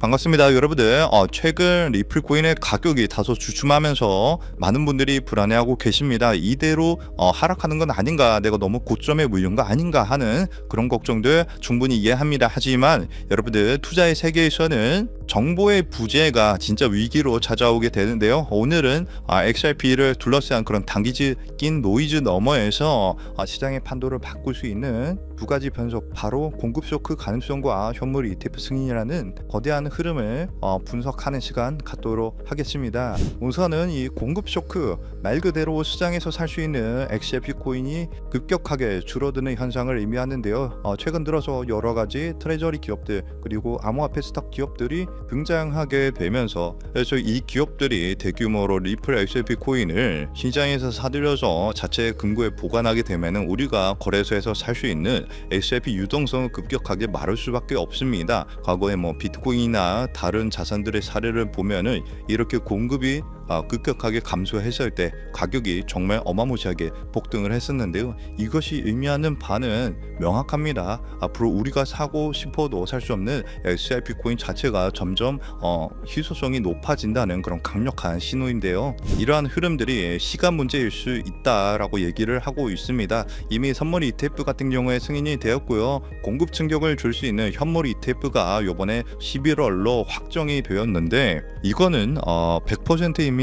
반갑습니다 여러분들. 어, 최근 리플 코인의 가격이 다소 주춤하면서 많은 분들이 불안해하고 계십니다. 이대로 어, 하락하는 건 아닌가 내가 너무 고점에 물린 거 아닌가 하는 그런 걱정들 충분히 이해합니다. 하지만 여러분들 투자의 세계에서는 정보의 부재가 진짜 위기로 찾아오게 되는데요. 오늘은 아, XRP를 둘러싼 그런 단기적인 노이즈 너머에서 아, 시장의 판도를 바꿀 수 있는 두 가지 변속 바로 공급 쇼크 가능성과 현물 ETF 승인이라는 거대한 흐름을 어, 분석하는 시간 갖도록 하겠습니다. 우선은 이 공급 쇼크 말 그대로 시장에서 살 수 있는 XRP 코인이 급격하게 줄어드는 현상을 의미하는데요. 어, 최근 들어서 여러 가지 트레저리 기업들 그리고 암호화폐 스탁 기업들이 등장하게 되면서 그래서 이 기업들이 대규모로 리플 XRP 코인을 시장에서 사들여서 자체 금고에 보관하게 되면은 우리가 거래소에서 살 수 있는 XRP 유동성은 급격하게 마를 수밖에 없습니다. 과거에 뭐 비트코인이나 다른 자산들의 사례를 보면은 이렇게 공급이 아, 급격하게 감소했을 때 가격이 정말 어마무시하게 폭등을 했었는데요. 이것이 의미하는 바는 명확합니다. 앞으로 우리가 사고 싶어도 살 수 없는 XRP 코인 자체가 점점 어, 희소성이 높아진다는 그런 강력한 신호인데요. 이러한 흐름들이 시간 문제일 수 있다라고 얘기를 하고 있습니다. 이미 선물 ETF 같은 경우에 승인이 되었고요. 공급 충격을 줄 수 있는 현물 ETF가 이번에 11월로 확정이 되었는데 이거는 어, 100%입니다.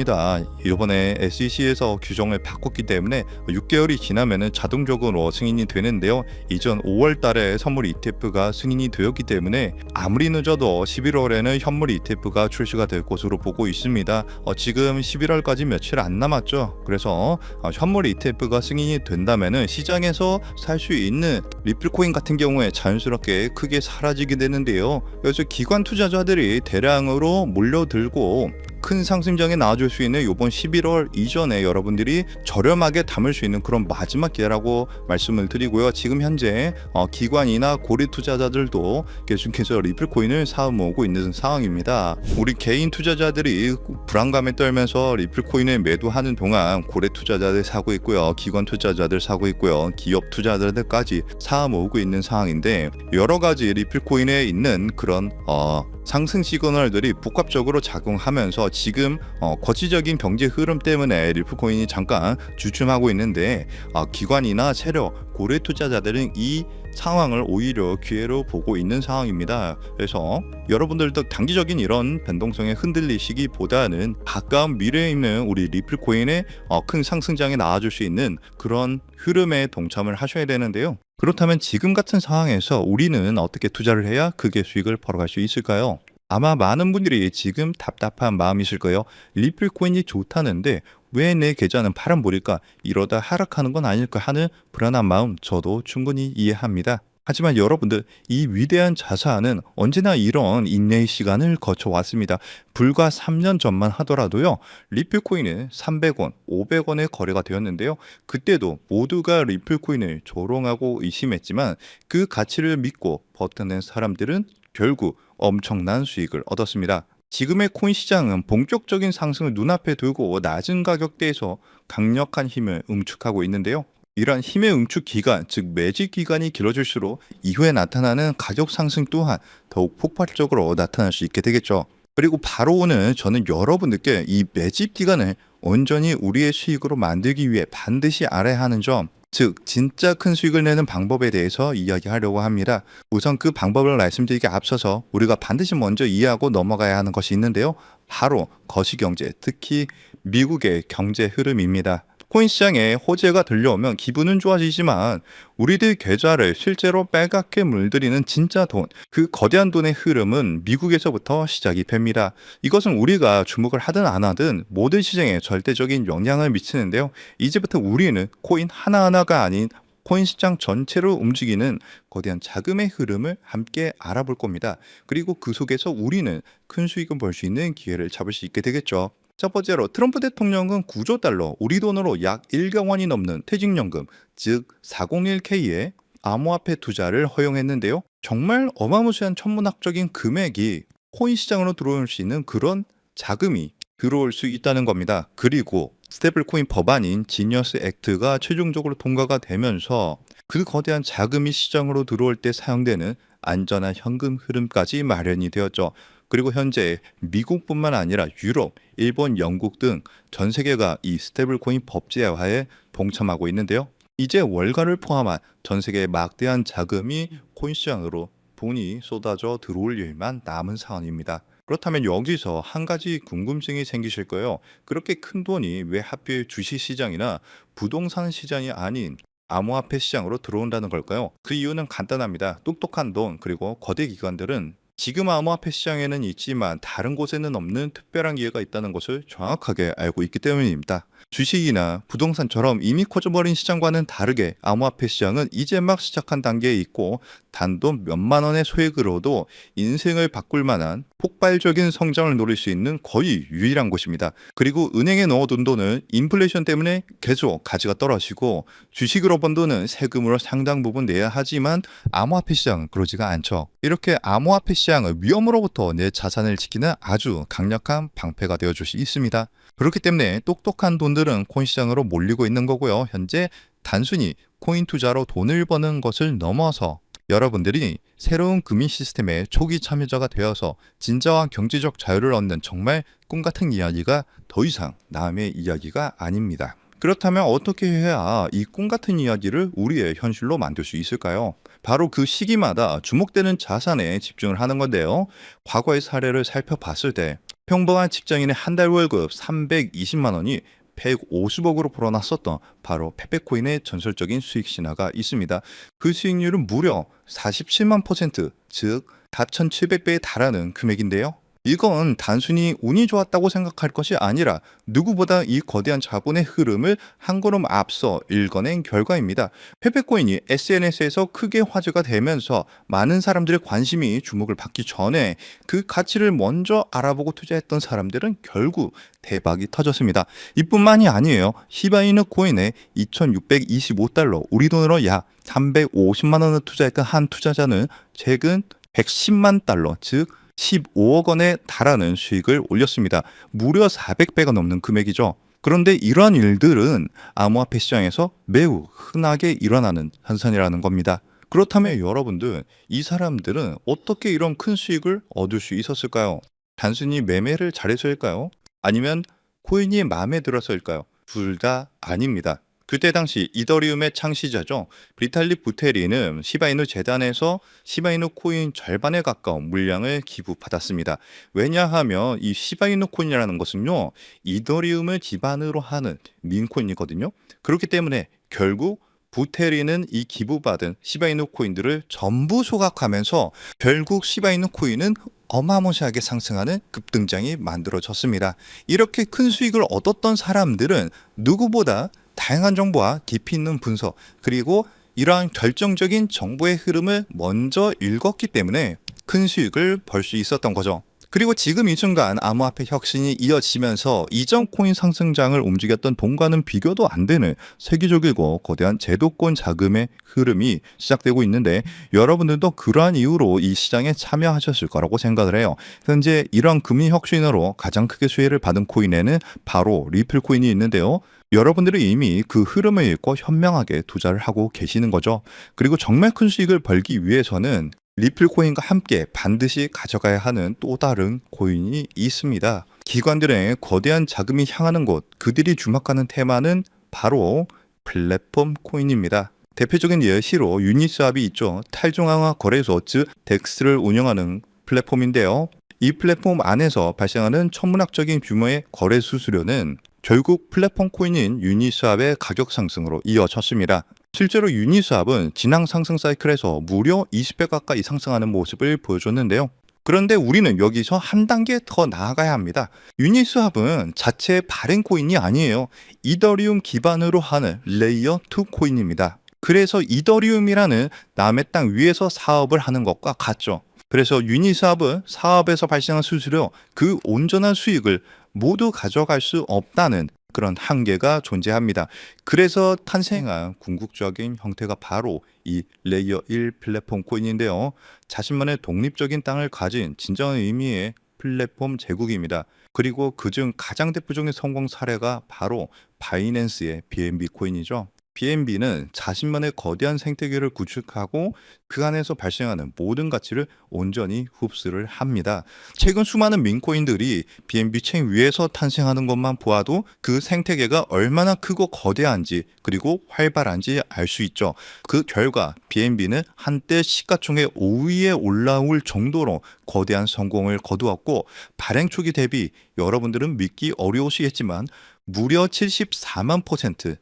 이번에 SEC에서 규정을 바꿨기 때문에 6개월이 지나면은 자동적으로 승인이 되는데요. 이전 5월 달에 선물 ETF가 승인이 되었기 때문에 아무리 늦어도 11월에는 현물 ETF가 출시가 될 것으로 보고 있습니다. 어, 지금 11월까지 며칠 안 남았죠. 그래서 어, 현물 ETF가 승인이 된다면은 시장에서 살 수 있는 리플 코인 같은 경우에 자연스럽게 크게 사라지게 되는데요. 그래서 기관 투자자들이 대량으로 몰려들고 큰 상승장에 나와줄 수 있는 이번 11월 이전에 여러분들이 저렴하게 담을 수 있는 그런 마지막 기회라고 말씀을 드리고요. 지금 현재 어, 기관이나 고리 투자자들도 계속해서 리플 코인을 사 모으고 있는 상황입니다. 우리 개인 투자자들이 불안감에 떨면서 리플 코인을 매도하는 동안 고래 투자자들 사고 있고요. 기관 투자자들 사고 있고요. 기업 투자자들까지 사 모으고 있는 상황인데 여러 가지 리플 코인에 있는 그런 어, 상승 시그널들이 복합적으로 작용하면서 지금 어, 거치적인 경제 흐름 때문에 리플코인이 잠깐 주춤하고 있는데 어, 기관이나 세력, 고래 투자자들은 이 상황을 오히려 기회로 보고 있는 상황입니다. 그래서 여러분들도 단기적인 이런 변동성에 흔들리시기보다는 가까운 미래에 있는 우리 리플 코인의 어, 큰 상승장에 나와줄 수 있는 그런 흐름에 동참을 하셔야 되는데요. 그렇다면 지금 같은 상황에서 우리는 어떻게 투자를 해야 크게 수익을 벌어갈 수 있을까요? 아마 많은 분들이 지금 답답한 마음이실 거예요. 리플 코인이 좋다는데 왜 내 계좌는 파란불일까? 이러다 하락하는 건 아닐까 하는 불안한 마음 저도 충분히 이해합니다. 하지만 여러분들 이 위대한 자산은 언제나 이런 인내의 시간을 거쳐 왔습니다. 불과 3년 전만 하더라도요. 리플코인은 300원, 500원에 거래가 되었는데요. 그때도 모두가 리플코인을 조롱하고 의심했지만 그 가치를 믿고 버텨낸 사람들은 결국 엄청난 수익을 얻었습니다. 지금의 코인 시장은 본격적인 상승을 눈앞에 두고 낮은 가격대에서 강력한 힘을 응축하고 있는데요. 이러한 힘의 응축 기간, 즉 매집 기간이 길어질수록 이후에 나타나는 가격 상승 또한 더욱 폭발적으로 나타날 수 있게 되겠죠. 그리고 바로 오늘 저는 여러분들께 이 매집 기간을 온전히 우리의 수익으로 만들기 위해 반드시 알아야 하는 점, 즉 진짜 큰 수익을 내는 방법에 대해서 이야기하려고 합니다. 우선 그 방법을 말씀드리기 앞서서 우리가 반드시 먼저 이해하고 넘어가야 하는 것이 있는데요. 바로 거시경제, 특히 미국의 경제 흐름입니다. 코인 시장에 호재가 들려오면 기분은 좋아지지만 우리들 계좌를 실제로 빨갛게 물들이는 진짜 돈, 그 거대한 돈의 흐름은 미국에서부터 시작이 됩니다. 이것은 우리가 주목을 하든 안 하든 모든 시장에 절대적인 영향을 미치는데요. 이제부터 우리는 코인 하나하나가 아닌 코인 시장 전체를 움직이는 거대한 자금의 흐름을 함께 알아볼 겁니다. 그리고 그 속에서 우리는 큰 수익을 벌 수 있는 기회를 잡을 수 있게 되겠죠. 첫 번째로 트럼프 대통령은 9조 달러, 우리 돈으로 약 1억 원이 넘는 퇴직연금, 즉 401k에 암호화폐 투자를 허용했는데요. 정말 어마무시한 천문학적인 금액이 코인 시장으로 들어올 수 있는 그런 자금이 들어올 수 있다는 겁니다. 그리고 스테이블 코인 법안인 지니어스 액트가 최종적으로 통과가 되면서 그 거대한 자금이 시장으로 들어올 때 사용되는 안전한 현금 흐름까지 마련이 되었죠. 그리고 현재 미국뿐만 아니라 유럽, 일본, 영국 등 전 세계가 이 스테이블 코인 법제화에 동참하고 있는데요. 이제 월가를 포함한 전 세계의 막대한 자금이 코인 시장으로 돈이 쏟아져 들어올 일만 남은 상황입니다. 그렇다면 여기서 한 가지 궁금증이 생기실 거예요. 그렇게 큰 돈이 왜 하필 주식 시장이나 부동산 시장이 아닌 암호화폐 시장으로 들어온다는 걸까요? 그 이유는 간단합니다. 똑똑한 돈 그리고 거대 기관들은 지금 암호화폐 시장에는 있지만 다른 곳에는 없는 특별한 기회가 있다는 것을 정확하게 알고 있기 때문입니다. 주식이나 부동산처럼 이미 커져버린 시장과는 다르게 암호화폐 시장은 이제 막 시작한 단계에 있고 단돈 몇만 원의 소액으로도 인생을 바꿀 만한 폭발적인 성장을 노릴 수 있는 거의 유일한 곳입니다. 그리고 은행에 넣어둔 돈은 인플레이션 때문에 계속 가치가 떨어지고 주식으로 번 돈은 세금으로 상당 부분 내야 하지만 암호화폐 시장은 그러지가 않죠. 이렇게 암호화폐 시장을 위험으로부터 내 자산을 지키는 아주 강력한 방패가 되어줄 수 있습니다. 그렇기 때문에 똑똑한 돈들은 코인 시장으로 몰리고 있는 거고요. 현재 단순히 코인 투자로 돈을 버는 것을 넘어서 여러분들이 새로운 금융 시스템의 초기 참여자가 되어서 진정한 경제적 자유를 얻는 정말 꿈 같은 이야기가 더 이상 남의 이야기가 아닙니다. 그렇다면 어떻게 해야 이 꿈 같은 이야기를 우리의 현실로 만들 수 있을까요? 바로 그 시기마다 주목되는 자산에 집중을 하는 건데요. 과거의 사례를 살펴봤을 때 평범한 직장인의 한 달 월급 320만 원이 150억으로 불어났었던 바로 페페코인의 전설적인 수익 신화가 있습니다. 그 수익률은 무려 47만 퍼센트, 즉 4,700배에 달하는 금액인데요. 이건 단순히 운이 좋았다고 생각할 것이 아니라 누구보다 이 거대한 자본의 흐름을 한 걸음 앞서 읽어낸 결과입니다. 페페코인이 SNS에서 크게 화제가 되면서 많은 사람들의 관심이 주목을 받기 전에 그 가치를 먼저 알아보고 투자했던 사람들은 결국 대박이 터졌습니다. 이뿐만이 아니에요. 시바이누 코인에 2,625달러, 우리 돈으로 약 350만 원을 투자했던 한 투자자는 최근 110만 달러, 즉 15억 원에 달하는 수익을 올렸습니다. 무려 400배가 넘는 금액이죠. 그런데 이러한 일들은 암호화폐 시장에서 매우 흔하게 일어나는 현상이라는 겁니다. 그렇다면 여러분들, 이 사람들은 어떻게 이런 큰 수익을 얻을 수 있었을까요? 단순히 매매를 잘해서일까요? 아니면 코인이 마음에 들어서일까요? 둘 다 아닙니다. 그때 당시 이더리움의 창시자죠. 브리탈리 부테리는 시바이누 재단에서 시바이누 코인 절반에 가까운 물량을 기부받았습니다. 왜냐하면 이 시바이누 코인이라는 것은요. 이더리움을 기반으로 하는 민코인이거든요. 그렇기 때문에 결국 부테리는 이 기부받은 시바이누 코인들을 전부 소각하면서 결국 시바이누 코인은 어마무시하게 상승하는 급등장이 만들어졌습니다. 이렇게 큰 수익을 얻었던 사람들은 누구보다 다양한 정보와 깊이 있는 분석 그리고 이러한 결정적인 정보의 흐름을 먼저 읽었기 때문에 큰 수익을 벌 수 있었던 거죠. 그리고 지금 이 순간 암호화폐 혁신이 이어지면서 이전 코인 상승장을 움직였던 돈과는 비교도 안 되는 세계적이고 거대한 제도권 자금의 흐름이 시작되고 있는데 여러분들도 그러한 이유로 이 시장에 참여하셨을 거라고 생각을 해요. 현재 이러한 금융 혁신으로 가장 크게 수혜를 받은 코인에는 바로 리플 코인이 있는데요. 여러분들이 이미 그 흐름을 읽고 현명하게 투자를 하고 계시는 거죠. 그리고 정말 큰 수익을 벌기 위해서는 리플 코인과 함께 반드시 가져가야 하는 또 다른 코인이 있습니다. 기관들의 거대한 자금이 향하는 곳, 그들이 주목하는 테마는 바로 플랫폼 코인입니다. 대표적인 예시로 유니스왑이 있죠. 탈중앙화 거래소 즉 덱스를 운영하는 플랫폼인데요. 이 플랫폼 안에서 발생하는 천문학적인 규모의 거래 수수료는 결국 플랫폼 코인인 유니스왑의 가격 상승으로 이어졌습니다. 실제로 유니스왑은 지난 상승 사이클에서 무려 20배 가까이 상승하는 모습을 보여줬는데요. 그런데 우리는 여기서 한 단계 더 나아가야 합니다. 유니스왑은 자체 발행 코인이 아니에요. 이더리움 기반으로 하는 레이어 2 코인입니다. 그래서 이더리움이라는 남의 땅 위에서 사업을 하는 것과 같죠. 그래서 유니스왑은 사업에서 발생한 수수료 그 온전한 수익을 모두 가져갈 수 없다는 그런 한계가 존재합니다. 그래서 탄생한 궁극적인 형태가 바로 이 레이어 1 플랫폼 코인인데요. 자신만의 독립적인 땅을 가진 진정한 의미의 플랫폼 제국입니다. 그리고 그중 가장 대표적인 성공 사례가 바로 바이낸스의 BNB 코인이죠. BNB는 자신만의 거대한 생태계를 구축하고 그 안에서 발생하는 모든 가치를 온전히 흡수를 합니다. 최근 수많은 민코인들이 BNB 체인 위에서 탄생하는 것만 보아도 그 생태계가 얼마나 크고 거대한지 그리고 활발한지 알 수 있죠. 그 결과 BNB는 한때 시가총액 5위에 올라올 정도로 거대한 성공을 거두었고 발행 초기 대비 여러분들은 믿기 어려우시겠지만 무려 74만 퍼센트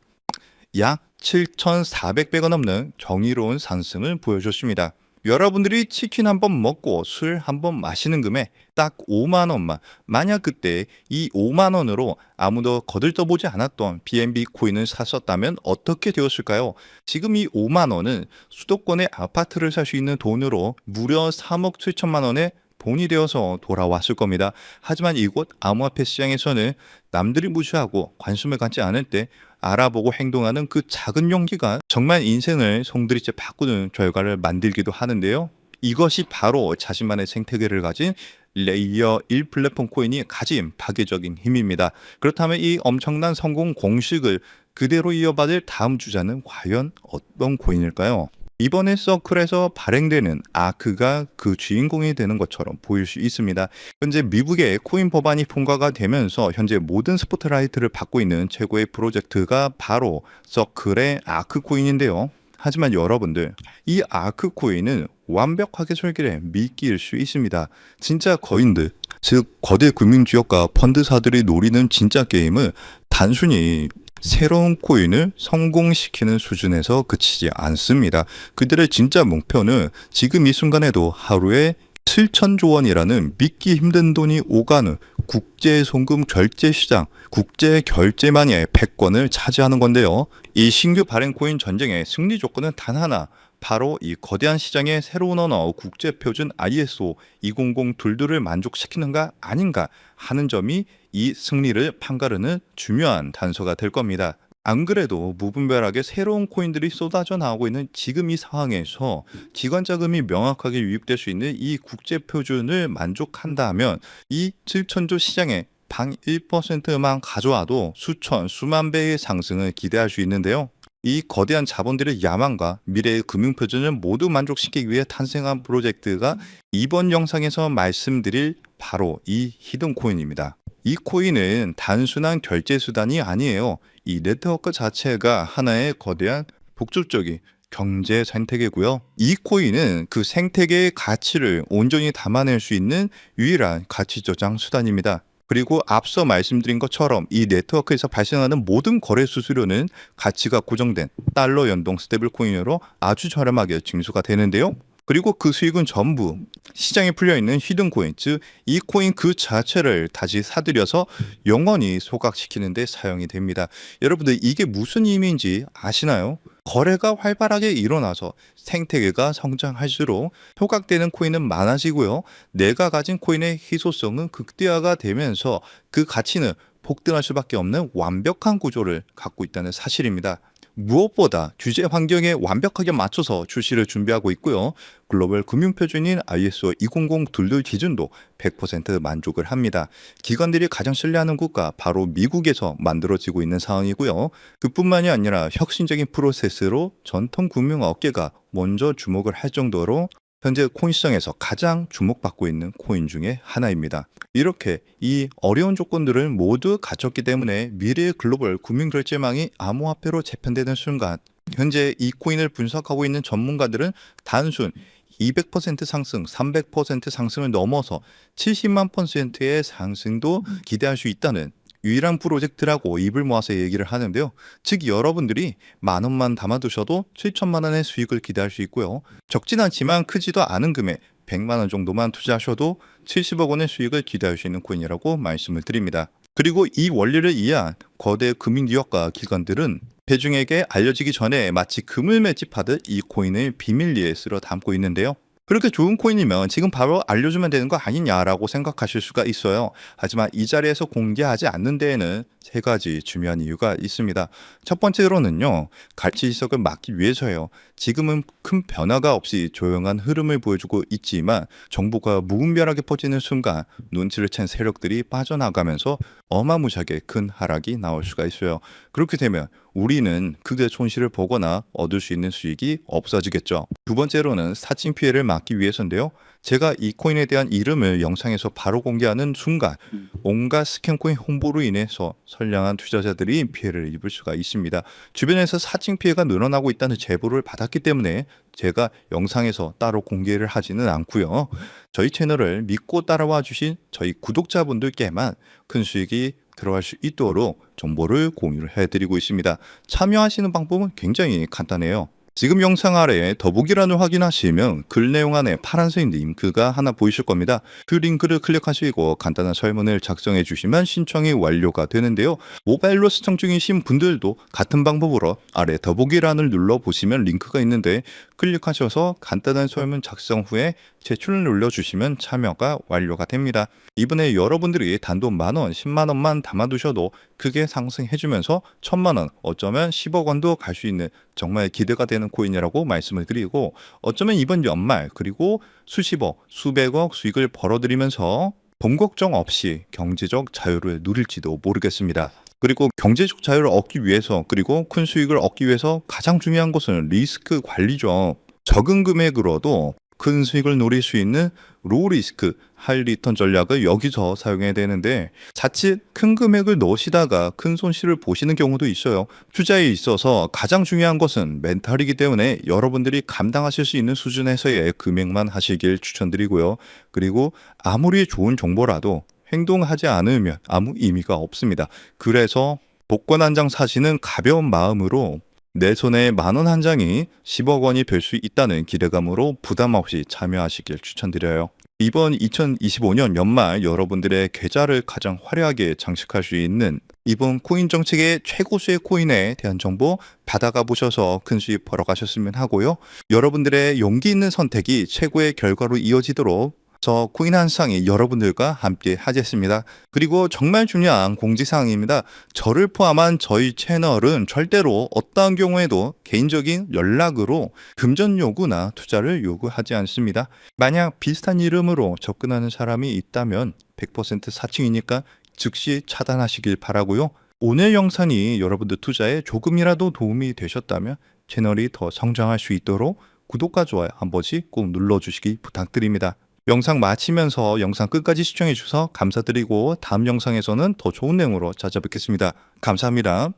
약 7,400배가 넘는 정의로운 상승을 보여줬습니다. 여러분들이 치킨 한 번 먹고 술 한 번 마시는 금액 딱 5만 원만 만약 그때 이 5만 원으로 아무도 거들떠보지 않았던 BNB 코인을 샀었다면 어떻게 되었을까요? 지금 이 5만 원은 수도권의 아파트를 살 수 있는 돈으로 무려 3억 7천만 원에 돈이 되어서 돌아왔을 겁니다. 하지만 이곳 암호화폐 시장에서는 남들이 무시하고 관심을 갖지 않을 때 알아보고 행동하는 그 작은 용기가 정말 인생을 송두리째 바꾸는 결과를 만들기도 하는데요. 이것이 바로 자신만의 생태계를 가진 레이어 1 플랫폼 코인이 가진 파괴적인 힘입니다. 그렇다면 이 엄청난 성공 공식을 그대로 이어받을 다음 주자는 과연 어떤 코인일까요? 이번에 서클에서 발행되는 아크가 그 주인공이 되는 것처럼 보일 수 있습니다. 현재 미국의 코인 법안이 통과가 되면서 현재 모든 스포트라이트를 받고 있는 최고의 프로젝트가 바로 서클의 아크 코인인데요. 하지만 여러분들 이 아크 코인은 완벽하게 설계된 미끼일 수 있습니다. 진짜 거인들 즉 거대 금융 지역과 펀드사들이 노리는 진짜 게임은 단순히 새로운 코인을 성공시키는 수준에서 그치지 않습니다. 그들의 진짜 목표는 지금 이 순간에도 하루에 7천조 원이라는 믿기 힘든 돈이 오가는 국제 송금 결제 시장, 국제 결제만의 패권을 차지하는 건데요. 이 신규 발행 코인 전쟁의 승리 조건은 단 하나, 바로 이 거대한 시장의 새로운 언어 국제 표준 ISO 200 둘들을 만족시키는가 아닌가 하는 점이 이 승리를 판가르는 중요한 단서가 될 겁니다. 안 그래도 무분별하게 새로운 코인들이 쏟아져 나오고 있는 지금 이 상황에서 기관 자금이 명확하게 유입될 수 있는 이 국제 표준을 만족한다면 이 7천조 시장에 방 1%만 가져와도 수천, 수만 배의 상승을 기대할 수 있는데요. 이 거대한 자본들의 야망과 미래의 금융 표준을 모두 만족시키기 위해 탄생한 프로젝트가 이번 영상에서 말씀드릴 바로 이 히든 코인입니다. 이 코인은 단순한 결제 수단이 아니에요. 이 네트워크 자체가 하나의 거대한 복잡적인 경제 생태계고요. 이 코인은 그 생태계의 가치를 온전히 담아낼 수 있는 유일한 가치 저장 수단입니다. 그리고 앞서 말씀드린 것처럼 이 네트워크에서 발생하는 모든 거래 수수료는 가치가 고정된 달러 연동 스테이블 코인으로 아주 저렴하게 징수가 되는데요. 그리고 그 수익은 전부 시장에 풀려 있는 히든 코인, 즉 이 코인 그 자체를 다시 사들여서 영원히 소각시키는 데 사용이 됩니다. 여러분들 이게 무슨 의미인지 아시나요? 거래가 활발하게 일어나서 생태계가 성장할수록 소각되는 코인은 많아지고요. 내가 가진 코인의 희소성은 극대화가 되면서 그 가치는 폭등할 수밖에 없는 완벽한 구조를 갖고 있다는 사실입니다. 무엇보다 규제 환경에 완벽하게 맞춰서 출시를 준비하고 있고요. 글로벌 금융 표준인 ISO 200 둘둘 기준도 100% 만족을 합니다. 기관들이 가장 신뢰하는 국가 바로 미국에서 만들어지고 있는 상황이고요. 그뿐만이 아니라 혁신적인 프로세스로 전통 금융 업계가 먼저 주목을 할 정도로 현재 코인 시장에서 가장 주목받고 있는 코인 중에 하나입니다. 이렇게 이 어려운 조건들을 모두 갖췄기 때문에 미래의 글로벌 금융결제망이 암호화폐로 재편되는 순간 현재 이 코인을 분석하고 있는 전문가들은 단순 200% 상승, 300% 상승을 넘어서 70만 퍼센트의 상승도 기대할 수 있다는 유일한 프로젝트라고 입을 모아서 얘기를 하는데요. 즉 여러분들이 만 원만 담아두셔도 7천만 원의 수익을 기대할 수 있고요. 적진 않지만 크지도 않은 금액 100만 원 정도만 투자하셔도 70억 원의 수익을 기대할 수 있는 코인이라고 말씀을 드립니다. 그리고 이 원리를 이해한 거대 금융기업과 기관들은 대중에게 알려지기 전에 마치 금을 매집하듯 이 코인을 비밀리에 쓸어 담고 있는데요. 그렇게 좋은 코인이면 지금 바로 알려주면 되는 거 아니냐라고 생각하실 수가 있어요. 하지만 이 자리에서 공개하지 않는 데에는 세 가지 중요한 이유가 있습니다. 첫 번째로는요, 갈치 지석을 막기 위해서요. 지금은 큰 변화가 없이 조용한 흐름을 보여주고 있지만 정보가 무분별하게 퍼지는 순간 눈치를 챈 세력들이 빠져나가면서 어마무시하게 큰 하락이 나올 수가 있어요. 그렇게 되면 우리는 크게 손실을 보거나 얻을 수 있는 수익이 없어지겠죠. 두 번째로는 사칭 피해를 막기 위해서인데요. 제가 이 코인에 대한 이름을 영상에서 바로 공개하는 순간 온갖 스캔 코인 홍보로 인해서 선량한 투자자들이 피해를 입을 수가 있습니다. 주변에서 사칭 피해가 늘어나고 있다는 제보를 받았기 때문에 제가 영상에서 따로 공개를 하지는 않고요. 저희 채널을 믿고 따라와 주신 저희 구독자분들께만 큰 수익이 들어갈 수 있도록 정보를 공유를 해드리고 있습니다. 참여하시는 방법은 굉장히 간단해요. 지금 영상 아래에 더보기란을 확인하시면 글 내용 안에 파란색 링크가 하나 보이실 겁니다. 그 링크를 클릭하시고 간단한 설문을 작성해 주시면 신청이 완료가 되는데요. 모바일로 시청 중이신 분들도 같은 방법으로 아래 더보기란을 눌러 보시면 링크가 있는데 클릭하셔서 간단한 설문 작성 후에 제출을 눌러주시면 참여가 완료가 됩니다. 이번에 여러분들이 단돈 만원, 10만원만 담아두셔도 크게 상승해주면서 천만원, 어쩌면 10억 원도 갈 수 있는 정말 기대가 되는 코인이라고 말씀을 드리고 어쩌면 이번 연말 그리고 수십억, 수백억 수익을 벌어들이면서 돈 걱정 없이 경제적 자유를 누릴지도 모르겠습니다. 그리고 경제적 자유를 얻기 위해서 그리고 큰 수익을 얻기 위해서 가장 중요한 것은 리스크 관리죠. 적은 금액으로도 큰 수익을 노릴 수 있는 로우 리스크 하이 리턴 전략을 여기서 사용해야 되는데 자칫 큰 금액을 넣으시다가 큰 손실을 보시는 경우도 있어요. 투자에 있어서 가장 중요한 것은 멘탈이기 때문에 여러분들이 감당하실 수 있는 수준에서의 금액만 하시길 추천드리고요. 그리고 아무리 좋은 정보라도 행동하지 않으면 아무 의미가 없습니다. 그래서 복권 한 장 사시는 가벼운 마음으로 내 손에 만 원 한 장이 10억 원이 될 수 있다는 기대감으로 부담 없이 참여하시길 추천드려요. 이번 2025년 연말 여러분들의 계좌를 가장 화려하게 장식할 수 있는 이번 코인 정책의 최고수의 코인에 대한 정보 받아가 보셔서 큰 수익 벌어가셨으면 하고요. 여러분들의 용기 있는 선택이 최고의 결과로 이어지도록 저 코인 한 상이 여러분들과 함께 하겠습니다. 그리고 정말 중요한 공지사항입니다. 저를 포함한 저희 채널은 절대로 어떠한 경우에도 개인적인 연락으로 금전 요구나 투자를 요구하지 않습니다. 만약 비슷한 이름으로 접근하는 사람이 있다면 100% 사칭이니까 즉시 차단하시길 바라고요. 오늘 영상이 여러분들 투자에 조금이라도 도움이 되셨다면 채널이 더 성장할 수 있도록 구독과 좋아요 한 번씩 꼭 눌러주시기 부탁드립니다. 영상 마치면서 영상 끝까지 시청해 주셔서 감사드리고 다음 영상에서는 더 좋은 내용으로 찾아뵙겠습니다. 감사합니다.